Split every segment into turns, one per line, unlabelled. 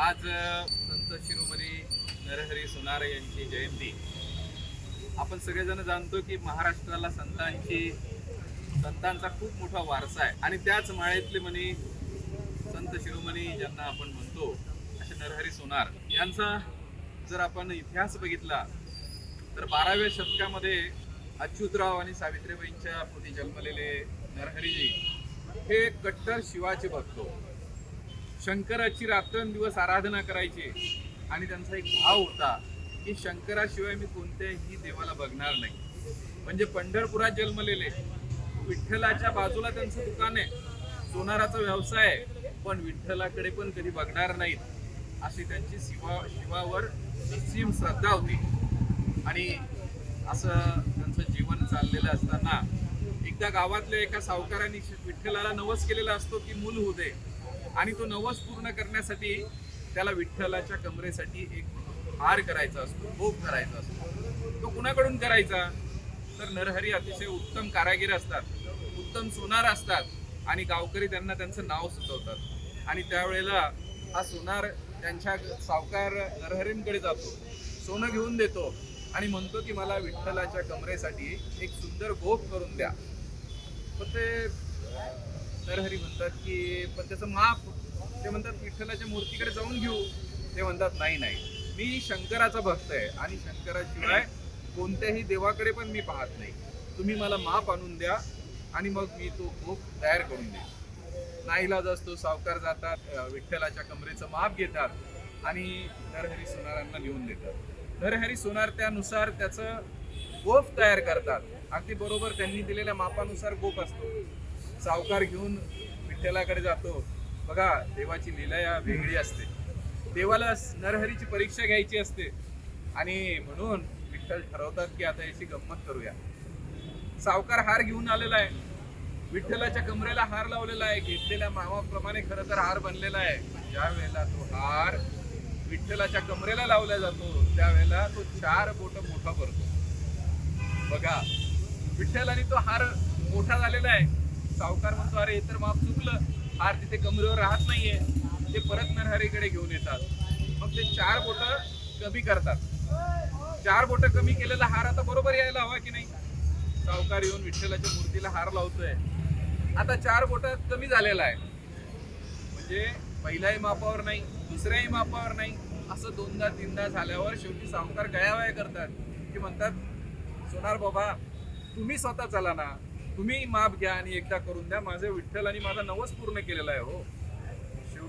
आज संत शिरोमणी नरहरी सोनारे यांची जयंती. आपण सगळेजण जाणतो की महाराष्ट्राला संतांची संतांचा खूप मोठा वारसा आहे. आणि त्याच माळेतले म्हणे संत शिरोमणी ज्यांना आपण म्हणतो असे नरहरी सोनार. यांचा जर आपण इतिहास बघितला तर बाराव्या शतकामध्ये अच्युतराव आणि सावित्रीबाईंच्या पोटी जन्मलेले नरहरीजी हे कट्टर शिवाचे भक्त शंकराची रात्रंदिवस आराधना करायची. आणि त्यांचा एक भाव होता की शंकराशिवाय मी कोणत्याही देवाला बघणार नाही. म्हणजे पंढरपुरात जन्मलेले विठ्ठलाच्या बाजूला त्यांचं दुकान आहे सोनाराचा व्यवसाय आहे पण विठ्ठलाकडे पण कधी बघणार नाहीत अशी त्यांची शिवा शिवावर निस्सीम श्रद्धा होती. आणि असं त्यांचं जीवन चाललेलं असताना एकदा गावातल्या एका सावकाराने विठ्ठलाला नवस केलेला असतो की मूल होऊ दे. आणि तो नवस पूर्ण करण्यासाठी त्याला विठ्ठलाच्या कमरेसाठी एक हार करायचा असतो भोग करायचा असतो. तो कुणाकडून करायचा? तर नरहरी अतिशय उत्तम कारागीर असतात उत्तम सोनार असतात आणि गावकरी त्यांना त्यांचं नाव सुचवतात. आणि त्यावेळेला हा सोनार त्यांच्या सावकार नरहरींकडे जातो सोनं घेऊन देतो आणि म्हणतो की मला विठ्ठलाच्या कमरेसाठी एक सुंदर भोग करून द्या. पण ते नरहरी म्हणतात की पण त्याचं माप ते म्हणतात विठ्ठलाच्या मूर्तीकडे जाऊन घेऊ. ते म्हणतात नाही नाही. मी शंकराचा भक्त आहे आणि शंकराशिवाय कोणत्याही देवाकडे पण मी पाहत नाही. तुम्ही मला माप आणून द्या आणि मग मी तो भोग तयार करून देईन. नाईलाज असतो सावकार जातात विठ्ठलाच्या कमरेचं माप घेतात आणि नरहरी सोनारांना लिहून देतात. नरहरी सोनार त्यानुसार त्याचं गोफ तयार करतात. अगदी बरोबर त्यांनी दिलेल्या मापानुसार गोप असतो. सावकार घेऊन विठ्ठलाकडे जातो. बघा देवाची लीला या वेगळी असते. देवाला नरहरीची परीक्षा घ्यायची असते. आणि म्हणून विठ्ठल ठरवतात की आता याची गंमत करूया. सावकार हार घेऊन आलेला आहे. विठ्ठलाच्या कमरेला हार लावलेला आहे. घेतलेल्या मामाप्रमाणे खरं तर हार बनलेला आहे. ज्या वेळेला तो हार विठ्ठलाच्या कमरेला लावला जातो त्यावेळेला तो चार बोट मोठा करतो बघा विठ्ठल आणि तो हार मोठा झालेला आहे. सावकार म्हणतो अरे हे तर माप चुकलं. हार तिथे कमरेवर राहत नाहीये. ते परत नरहरीकडे घेऊन येतात. मग ते चार बोट कमी करतात. चार बोट कमी केलेला हार आता बरोबर यायला हवा की नाही? सावकार येऊन विठ्ठलाच्या मूर्तीला हार लावतोय. आता चार बोट कमी झालेला आहे. म्हणजे पहिल्याही मापावर नाही दुसऱ्याही मापावर नाही असं दोनदा तीनदा झाल्यावर शेवटी सावकार गयावया करतात. की म्हणतात सोनार बाबा तुम्ही स्वतः चला ना. तुम्ही माप घ्या आणि एकदा करून द्या. माझे विठ्ठल आणि माझा नवस पूर्ण केलेला आहे हो. शिव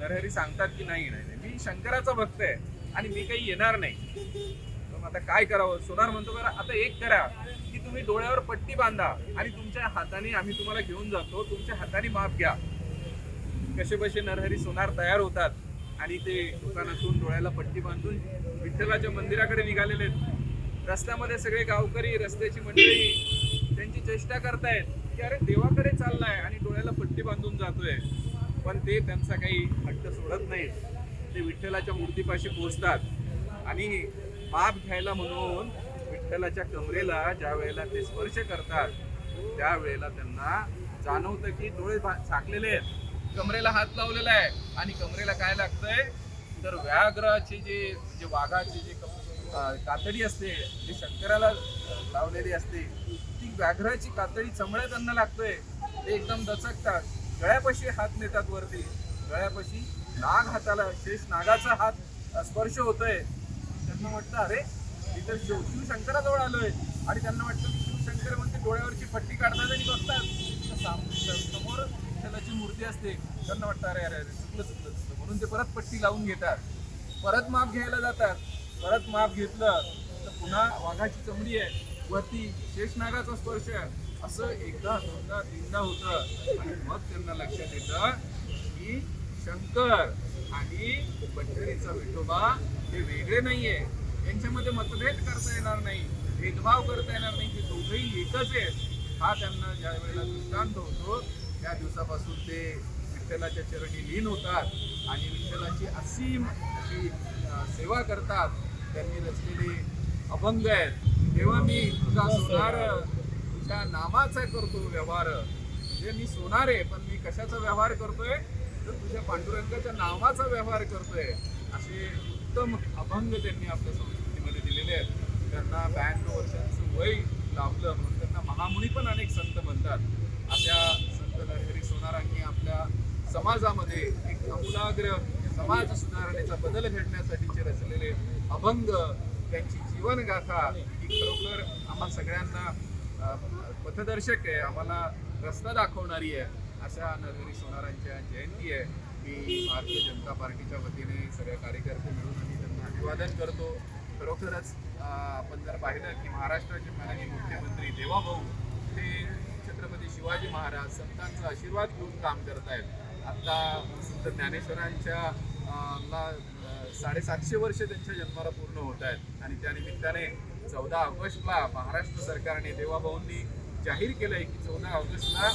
नरहरी सांगतात की नाही नाही मी शंकराचा भक्त आहे आणि मी काही येणार नाही. मग आता काय करावं? सोनार म्हणतो बरं आता एक करा की तुम्ही डोळ्यावर पट्टी बांधा आणि तुमच्या हाताने आम्ही तुम्हाला घेऊन जातो. तुमच्या हाताने माप घ्या. कसे बसे नरहरी सोनार तयार होतात आणि ते दुकानातून डोळ्याला पट्टी बांधून विठ्ठलाच्या मंदिराकडे निघालेले आहेत. रस्त्यामध्ये सगळे गावकरी रस्त्याची मंडळी चेष्टा करतायत की अरे देवाकडे चाललाय आणि डोळ्याला पट्टी बांधून जातोय. पण ते त्यांचा काही हट्ट सोडत नाहीत. ते विठ्ठलाच्या मूर्तीपाशी पोहोचतात आणि माप घ्यायला म्हणून विठ्ठलाच्या कमरेला ज्या वेळेला ते स्पर्श करतात त्यावेळेला त्यांना जाणवतं की डोळे बा- झाकलेले आहेत. कमरेला हात लावलेला आहे. आणि कमरेला काय लागतंय? तर व्याघ्राची जे जे वाघाची जे कम- कातडी असते जी शंकराला लावलेली असते ती व्याघ्राची कातडी चमड्या त्यांना लागतोय ते एकदम दचकतात. गळ्यापाशी हात नेतात वरती. गळ्यापाशी नाग हाताला शेष नागाचा हात स्पर्श होतोय. त्यांना वाटतं अरे इथं शिव शिवशंकराजवळ आलोय. आणि त्यांना वाटतं की शिवशंकर म्हणते डोळ्यावरची पट्टी काढतात आणि बघतात. तर साम- समोर त्याची मूर्ती असते. त्यांना वाटतं अरे अरे अरे चुकलं चुकलं चुकलं. म्हणून ते परत पट्टी लावून घेतात. परत माप घ्यायला जातात. परत माप घेतलं तर पुन्हा वाघाची चमडी आहे. वरती शेषनागाचा स्पर्श आहे. असं एकदा दोनदा तीनदा होतं. आणि मग त्यांना लक्षात येतं की शंकर आणि पंढरीचा विठोबा हे वेगळे नाहीये. यांच्यामध्ये मतभेद करता येणार नाही भेदभाव करता येणार नाही. की दोघेही एकच आहेत. हा त्यांना ज्या वेळेला दृष्टांत होतो त्या दिवसापासून ते विठ्ठलाच्या चरणी लीन होतात आणि विठ्ठलाची असीम अशी सेवा करतात. त्यांनी रचलेले अभंग आहेत. तेव्हा मी तुझा सोनार तुझ्या नामाचा करतो व्यवहार. म्हणजे मी सोनार आहे पण मी कशाचा व्यवहार करतोय? तर तुझ्या पांडुरंगाच्या नावाचा व्यवहार करतोय. असे उत्तम अभंग त्यांनी आपल्या संस्कृतीमध्ये दिलेले आहेत. त्यांना ब्याण्णव वर्षांचं वय लाभलं म्हणून त्यांना महामुनी पण अनेक संत म्हणतात अशा संत नरहरी सोनारांनी आपल्या समाजामध्ये एक आमूलाग्र समाज सुधारणेचा बदल घडण्यासाठीचे रचलेले अभंग त्यांची जीवनगाथा ही खरोखर आम्हा सगळ्यांना पथदर्शक आहे आम्हाला रस्ता दाखवणारी आहे अशा नरहरी सोनारांच्या जयंती आहे. की भारतीय जनता पार्टीच्या वतीने सगळ्या कार्यकर्ते मिळून आम्ही त्यांना अभिवादन करतो. खरोखरच आपण जर पाहिलं की महाराष्ट्राचे माननीय मुख्यमंत्री देवाभाऊ ते छत्रपती शिवाजी महाराज संतांचा आशीर्वाद घेऊन काम करतायत. आता संत ज्ञानेश्वरांच्या ला साडेसातशे वर्ष त्यांच्या जन्माला पूर्ण होत आहेत. आणि त्या निमित्ताने चौदा ऑगस्टला महाराष्ट्र सरकारने देवाभाऊंनी जाहीर केलंय की चौदा ऑगस्टला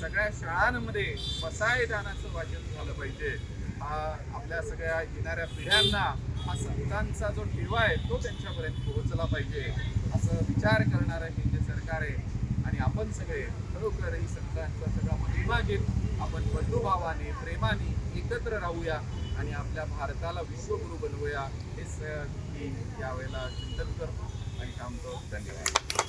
सगळ्या शाळांमध्ये मसायदानाचं वाचन झालं पाहिजे. हा आपल्या सगळ्या येणाऱ्या पिढ्यांना हा संतांचा जो ठेवा आहे तो त्यांच्यापर्यंत पोहोचला पाहिजे. असं विचार करणारं हे जे सरकार आहे. आणि आपण सगळे खरोखर ही संतांचा सगळा महिमा घेत आपण बंधुभावाने प्रेमाने एकत्र राहूया आणि आपल्या भारताला विश्वगुरु बनवूया हे अ, मी यावेळेला चिंतन करतो आणि थांबतो. धन्यवाद.